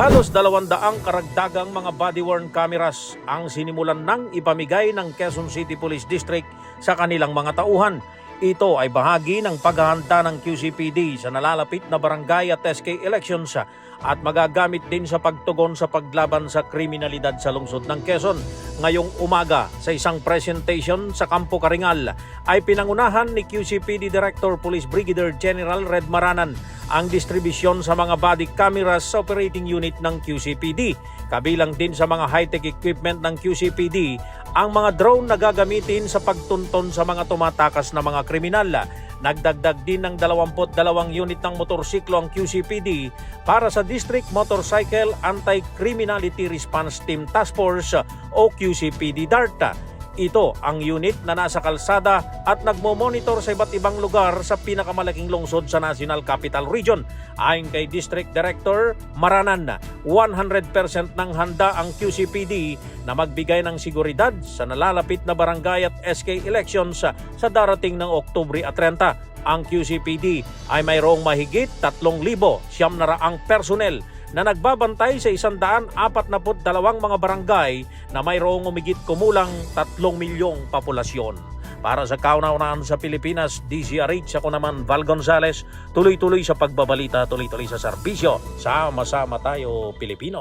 Halos dalawandaang karagdagang mga body-worn cameras ang sinimulan ng ipamigay ng Quezon City Police District sa kanilang mga tauhan. Ito ay bahagi ng paghahanda ng QCPD sa nalalapit na barangay at SK elections at magagamit din sa pagtugon sa paglaban sa kriminalidad sa lungsod ng Quezon. Ngayong umaga sa isang presentation sa Kampo Karingal ay pinangunahan ni QCPD Director Police Brigadier General Red Maranan ang distribusyon sa mga body cameras sa operating unit ng QCPD. Kabilang din sa mga high-tech equipment ng QCPD ang mga drone na gagamitin sa pagtunton sa mga tumatakas na mga kriminal. Nagdagdag din ng 22 unit ng motorsiklo ang QCPD para sa District Motorcycle Anti-Criminality Response Team Task Force o QCPD DART. Ito ang unit na nasa kalsada at nagmo-monitor sa iba't ibang lugar sa pinakamalaking lungsod sa National Capital Region. Ayon kay District Director Maranan, 100% ng handa ang QCPD na magbigay ng seguridad sa nalalapit na barangay at SK elections sa darating ng Oktubre at 30. Ang QCPD ay mayroong mahigit 3,000 siyam na raang personnel na nagbabantay sa 142 mga barangay na mayroong umigit kumulang 3 milyong populasyon. Para sa kauna-unahan sa Pilipinas, DZRH ako naman Val Gonzales, tuloy-tuloy sa pagbabalita, tuloy-tuloy sa serbisyo. Sama-sama tayo Pilipino.